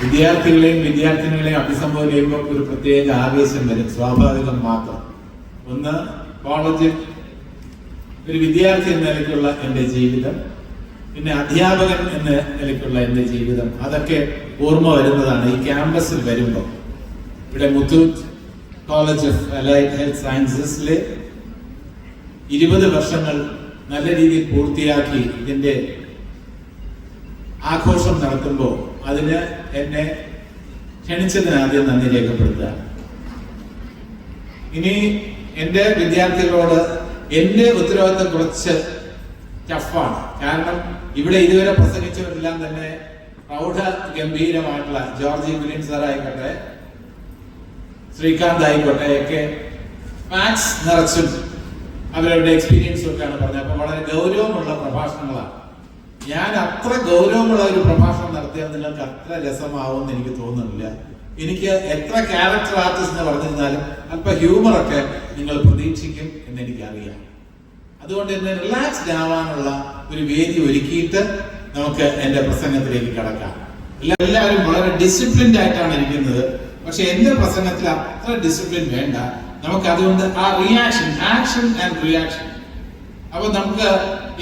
വിദ്യാർത്ഥികളെയും വിദ്യാർത്ഥിനികളെയും അഭിസംബോധന ചെയ്യുമ്പോൾ ഒരു പ്രത്യേക ആവേശം വരും സ്വാഭാവികം മാത്രം. ഒന്ന് കോളേജിൽ ഒരു വിദ്യാർത്ഥി എന്ന നിലയ്ക്കുള്ള എന്റെ ജീവിതം പിന്നെ അധ്യാപകൻ എന്ന നിലയ്ക്കുള്ള എന്റെ ജീവിതം. അതൊക്കെ ഓർമ്മ വരുന്നതാണ്. ഈ ക്യാമ്പസിൽ വരുമ്പോൾ ഇവിടെ Muthoot college of allied health സയൻസസിലെ ഇരുപത് വർഷങ്ങൾ നല്ല രീതിയിൽ പൂർത്തിയാക്കി ഇതിന്റെ ആഘോഷം നടത്തുമ്പോൾ അതിന് എന്നെ ക്ഷണിച്ചതിന് ആദ്യം നന്ദി രേഖപ്പെടുത്തുക. ഇനി എന്റെ വിദ്യാർത്ഥികളോട് എന്റെ ഉത്തരവാദിത്തം കുറച്ച് ടഫാണ്. കാരണം ഇവിടെ ഇതുവരെ പ്രസംഗിച്ചവരെല്ലാം തന്നെ പ്രൗഢ ഗംഭീരമായിട്ടുള്ള ജോർജി വില്യം സാർ ആയിക്കോട്ടെ ശ്രീകാന്ത് ആയിക്കോട്ടെ ഒക്കെ മാത്സ് നിറച്ചും അവരവരുടെ എക്സ്പീരിയൻസും ഒക്കെയാണ് പറഞ്ഞത്. അപ്പൊ വളരെ ഗൗരവമുള്ള പ്രഭാഷണങ്ങളാണ്. ഞാൻ അത്ര ഗൗരവമുള്ള ഒരു പ്രഭാഷണം നടത്തിയാൽ നിങ്ങൾക്ക് അത്ര രസമാവുമെന്ന് എനിക്ക് തോന്നുന്നില്ല. എനിക്ക് എത്ര ക്യാരക്ടർ ആർട്ടിസ്റ്റ് എന്ന് പറഞ്ഞിരുന്നാലും അല്പ ഹ്യൂമറൊക്കെ നിങ്ങൾ പ്രതീക്ഷിക്കും എന്ന് എനിക്കറിയാം. അതുകൊണ്ട് തന്നെ റിലാക്സ്ഡ് ആവാനുള്ള ഒരു വേദി ഒരുക്കിയിട്ട് നമുക്ക് എന്റെ പ്രസംഗത്തിലേക്ക് കടക്കാം. എല്ലാ- എല്ലാവരും വളരെ ഡിസിപ്ലിൻഡ് ആയിട്ടാണ് ഇരിക്കുന്നത്. പക്ഷെ എന്റെ പ്രസംഗത്തിൽ അത്ര ഡിസിപ്ലിൻ വേണ്ട. നമുക്ക് അതുകൊണ്ട് ആ റിയാക്ഷൻ ആക്ഷൻ ആൻഡ് റിയാക്ഷൻ അപ്പൊ നമുക്ക്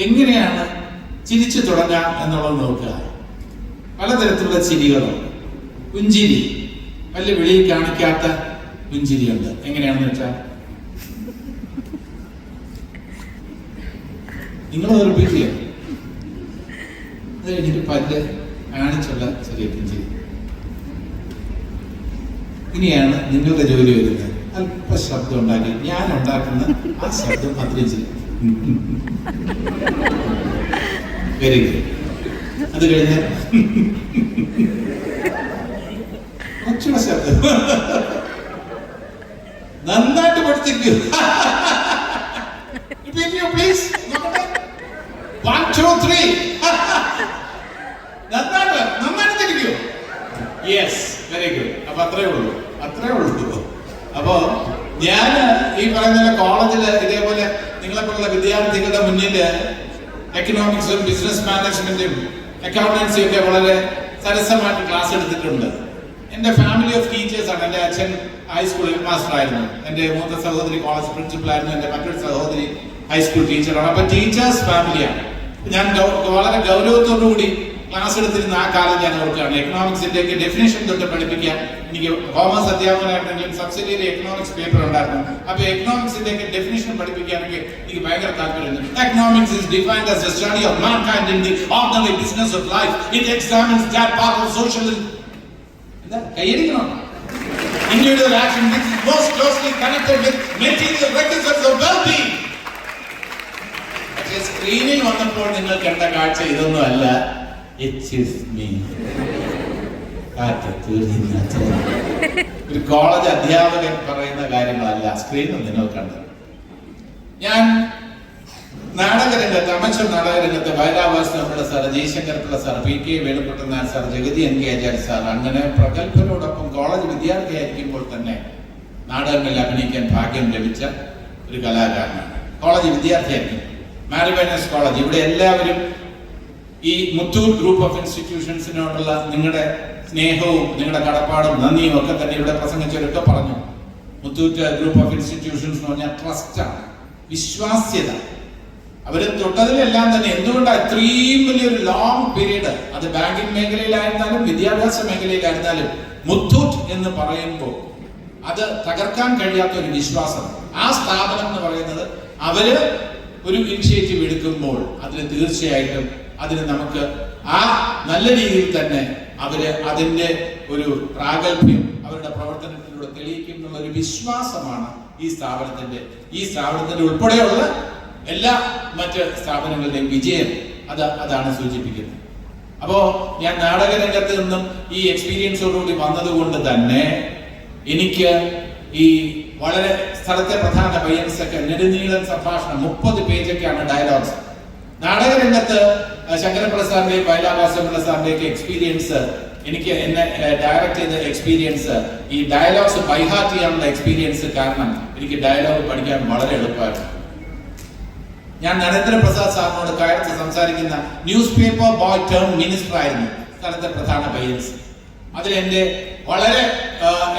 എങ്ങനെയാണ് ചിരിച്ചു തുടങ്ങാം എന്നുള്ളത് നോക്കുക. പലതരത്തിലുള്ള ചിരികളുണ്ട് പുഞ്ചിരി. വലിയ വെളിയിൽ കാണിക്കാത്ത പുഞ്ചിരിയുണ്ട്. എങ്ങനെയാണെന്ന് വെച്ചാൽ നിങ്ങൾ ചെയ്യാം അത് കഴിഞ്ഞിട്ട് പല്ല് കാണിച്ചുള്ള ചെറിയ പുഞ്ചിരി. ഇങ്ങനെയാണ് നിങ്ങളുടെ ജോലി വരുന്നത്. അല്പ ശബ്ദം ഉണ്ടാക്കി. ഞാൻ ഉണ്ടാക്കുന്ന ആ ശബ്ദം അത്രയും ചെയ്യും വെരി ഗുഡ് അത് കഴിഞ്ഞ് കുറച്ചുകൂടെ ശബ്ദം നന്നായിട്ട് പഠിച്ചിരിക്കൂ. Please. One, two, three. നന്നായിട്ട് നന്നായിട്ട് ചിരിക്കൂ യെസ് വെരി ഗുഡ് അപ്പൊ അത്രേ ഉള്ളൂ. അത്രേ ഉള്ളൂ. ഞാൻ ഈ പറയുന്ന കോളേജിൽ ഇതേപോലെ നിങ്ങളെപ്പോലുള്ള വിദ്യാർത്ഥികളുടെ മുന്നിൽ എക്കണോമിക്സും ബിസിനസ് മാനേജ്മെന്റും അക്കൗണ്ടൻസിയും ഒക്കെ വളരെ സരസമായിട്ട് ക്ലാസ് എടുത്തിട്ടുണ്ട്. എന്റെ ഫാമിലി ഓഫ് ടീച്ചേഴ്സ് ആണ്. അച്ഛൻ ഹൈസ്കൂൾ മാസ്റ്റർ ആയിരുന്നു. എന്റെ മൂത്ത സഹോദരി കോളേജ് പ്രിൻസിപ്പൽ ആയിരുന്നു. എന്റെ മറ്റൊരു സഹോദരി ഹൈസ്കൂൾ ടീച്ചറാണ് അപ്പൊ ടീച്ചേഴ്സ് ഫാമിലിയാണ് ഞാൻ വളരെ ഗൗരവത്തോടു കൂടി ക്ലാസ് ആ കാലം ഞാൻ ഓർക്കുകയാണ്. എക്കണോമിക്സിന്റെ ഒക്കെ ഡെഫിനേഷൻ തൊട്ട് പഠിപ്പിക്കാൻ എനിക്ക് കോമേഴ്സ് അധ്യാപകനായിട്ടെങ്കിലും സബ്സിഡിയറി എക്കണോമിക്സ് പേപ്പർ ഉണ്ടായിരുന്നു. അപ്പൊ എക്കണോമിക്സിന്റെ ഒക്കെ ഡെഫിനേഷൻ പഠിപ്പിക്കാനൊക്കെ എനിക്ക് ഭയങ്കര താല്പര്യമുണ്ട്. Economics is defined as study of mankind in the ordinary business of life it examines that part of social എന്താ? കൈയടിക്കണം? individual action which is most closely connected with material of of സ്ക്രീനിൽ വന്നപ്പോൾ നിങ്ങൾ കണ്ട കാഴ്ച? ഇതൊന്നും അല്ല. Is മീ ഒരു കോളേജ് അധ്യാപകൻ പറയുന്ന കാര്യങ്ങളല്ല. സ്ക്രീനിൽ നിങ്ങൾ കണ്ടത് ഞാൻ നാടകരംഗത്ത് അമച്ചർ നാടകരംഗത്ത് നമ്മുടെ sir Jayashankar sir P K വേണുപെട്ടനാർ sir Jagathy N K Acharya sir അങ്ങനെ പ്രഗത്ഭരോടൊപ്പം കോളേജ് വിദ്യാർത്ഥിയായിരിക്കുമ്പോൾ തന്നെ നാടകങ്ങളിൽ അഭിനയിക്കാൻ ഭാഗ്യം ലഭിച്ച ഒരു കലാകാരനാണ്. കോളേജ് വിദ്യാർത്ഥിയായിരിക്കും മാരിബൈനസ് കോളേജ് ഇവിടെ എല്ലാവരും ഈ മുത്തൂർ ഗ്രൂപ്പ് ഓഫ് ഇൻസ്റ്റിറ്റ്യൂഷൻസിനോടുള്ള നിങ്ങളുടെ സ്നേഹവും നിങ്ങളുടെ കടപ്പാടും നന്ദിയും ഒക്കെ തന്നെ ഇവിടെ പ്രസംഗിച്ചവരൊക്കെ പറഞ്ഞു. മുത്തൂറ്റ് ഗ്രൂപ്പ് ഓഫ് ഇൻസ്റ്റിറ്റ്യൂഷൻസ് എന്ന് പറഞ്ഞാൽ ട്രസ്റ്റാണ് വിശ്വാസ്യത. അവർ തൊട്ടതിലെല്ലാം തന്നെ എന്തുകൊണ്ടാണ് ഇത്രയും വലിയൊരു ലോങ് പീരീഡ് അത് ബാങ്കിങ് മേഖലയിലായിരുന്നാലും വിദ്യാഭ്യാസ മേഖലയിലായിരുന്നാലും മുത്തൂറ്റ് എന്ന് പറയുമ്പോൾ അത് തകർക്കാൻ കഴിയാത്ത ഒരു വിശ്വാസം. ആ സ്ഥാപനം എന്ന് പറയുന്നത് അവർ ഒരു ഇനിഷ്യേറ്റീവ് എടുക്കുമ്പോൾ അതിന് തീർച്ചയായിട്ടും അതിന് നമുക്ക് ആ നല്ല രീതിയിൽ തന്നെ അവർ അതിന്റെ ഒരു പ്രാഗൽഭ്യം അവരുടെ പ്രവർത്തനത്തിലൂടെ തെളിയിക്കും എന്നുള്ള ഒരു വിശ്വാസമാണ് ഈ സ്ഥാപനത്തിന്റെ. ഈ സ്ഥാപനത്തിന്റെ ഉൾപ്പെടെയുള്ള എല്ലാ മറ്റ് സ്ഥാപനങ്ങളുടെയും വിജയം അത് അതാണ് സൂചിപ്പിക്കുന്നത്. അപ്പോ ഞാൻ നാടകരംഗത്ത് നിന്നും ഈ എക്സ്പീരിയൻസോടുകൂടി വന്നതുകൊണ്ട് തന്നെ എനിക്ക് ഈ വളരെ സ്ഥലത്തെ പ്രധാന പയ്യൻസൊക്കെ നെടുനീളൻ സംഭാഷണം മുപ്പത് പേജൊക്കെയാണ് ഡയലോഗ്സ് നാടകരംഗത്ത് ശങ്കരപ്രസാദിന്റെയും വയലാവാസമുള്ള സാറിന്റെയും ഒക്കെ എക്സ്പീരിയൻസ് എനിക്ക് എന്നെ ഡയറക്റ്റ് ചെയ്ത എക്സ്പീരിയൻസ് ഈ ഡയലോഗ്സ് ബൈഹാർട്ട് ചെയ്യാനുള്ള എക്സ്പീരിയൻസ് കാരണം എനിക്ക് ഡയലോഗ് പഠിക്കാൻ വളരെ എളുപ്പമായിരുന്നു. ഞാൻ നരേന്ദ്രപ്രസാദ് സാറിനോട് കയർത്ത് സംസാരിക്കുന്ന news paper boy term minister ആയിരുന്നു സ്ഥലത്തെ പ്രധാന പയ്യൻസ്. അതിലെന്റെ വളരെ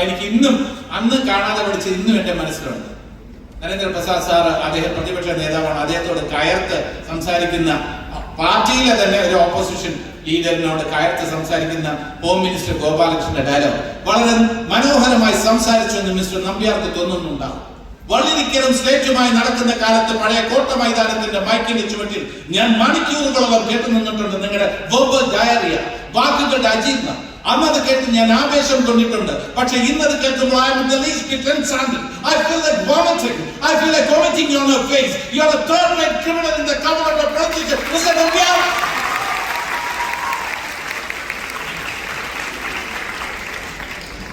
എനിക്ക് ഇന്നും അന്ന് കാണാതെ പഠിച്ച ഇന്നും എന്റെ മനസ്സിലുണ്ട്. നരേന്ദ്രപ്രസാദ് സാർ അദ്ദേഹം പ്രതിപക്ഷ നേതാവാണ്. അദ്ദേഹത്തോട് കയർത്ത് സംസാരിക്കുന്ന പാർട്ടിയിലെ തന്നെ ഒരു ഓപ്പോസിഷൻ ലീഡറിനോട് കയർത്ത് സംസാരിക്കുന്ന ഹോം മിനിസ്റ്റർ ഗോപാലകൃഷ്ണന്റെ ഡയലോഗ് വളരെ മനോഹരമായി സംസാരിച്ചു എന്ന് മിസ്റ്റർ നമ്പ്യാർക്ക് തോന്നുന്നുണ്ടാവും. വള്ളിരിക്കലും സ്ലേറ്റുമായി നടക്കുന്ന കാലത്ത് പഴയ കോട്ട മൈതാനത്തിന്റെ മൈക്കിന്റെ ചുവട്ടിൽ ഞാൻ മണിക്കൂറുകളോളം കേട്ടു നിന്നിട്ടുണ്ട് നിങ്ങളുടെ ഡയറിയ വാക്കുകളുടെ അജീർണം. അന്ന് അത് കേട്ട് ഞാൻ ആവേശം കൊണ്ടിട്ടുണ്ട് പക്ഷെ ഇന്നത്. Nambiar.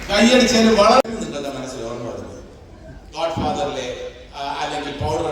കൈയടിച്ചതിന് വളരെ നിങ്ങളുടെ മനസ്സിൽ ഓർമ്മ വരുന്നത് ഗോഡ് ഫാദറിലെ അല്ലെങ്കിൽ പൗഡർ